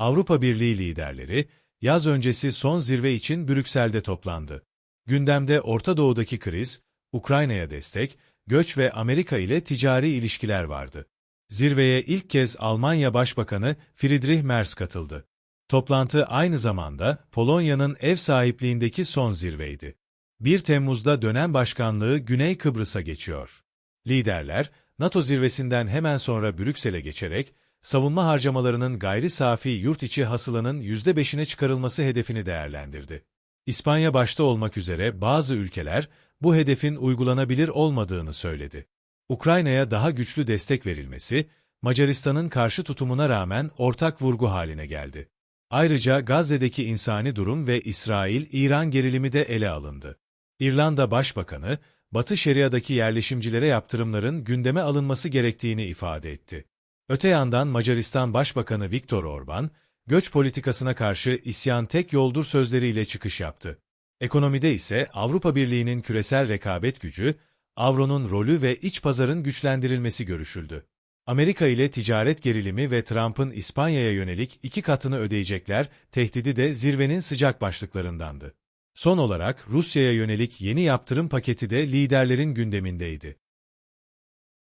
Avrupa Birliği liderleri, yaz öncesi son zirve için Brüksel'de toplandı. Gündemde Orta Doğu'daki kriz, Ukrayna'ya destek, göç ve Amerika ile ticari ilişkiler vardı. Zirveye ilk kez Almanya Başbakanı Friedrich Merz katıldı. Toplantı aynı zamanda Polonya'nın ev sahipliğindeki son zirveydi. 1 Temmuz'da dönem başkanlığı Güney Kıbrıs'a geçiyor. Liderler, NATO zirvesinden hemen sonra Brüksel'e geçerek, savunma harcamalarının gayri safi yurt içi hasılanın %5'ine çıkarılması hedefini değerlendirdi. İspanya başta olmak üzere bazı ülkeler, bu hedefin uygulanabilir olmadığını söyledi. Ukrayna'ya daha güçlü destek verilmesi, Macaristan'ın karşı tutumuna rağmen ortak vurgu haline geldi. Ayrıca Gazze'deki insani durum ve İsrail-İran gerilimi de ele alındı. İrlanda Başbakanı, Batı Şeria'daki yerleşimcilere yaptırımların gündeme alınması gerektiğini ifade etti. Öte yandan Macaristan Başbakanı Viktor Orban, göç politikasına karşı isyan tek yoldur sözleriyle çıkış yaptı. Ekonomide ise Avrupa Birliği'nin küresel rekabet gücü, avronun rolü ve iç pazarın güçlendirilmesi görüşüldü. Amerika ile ticaret gerilimi ve Trump'ın İspanya'ya yönelik iki katını ödeyecekler tehdidi de zirvenin sıcak başlıklarındandı. Son olarak Rusya'ya yönelik yeni yaptırım paketi de liderlerin gündemindeydi.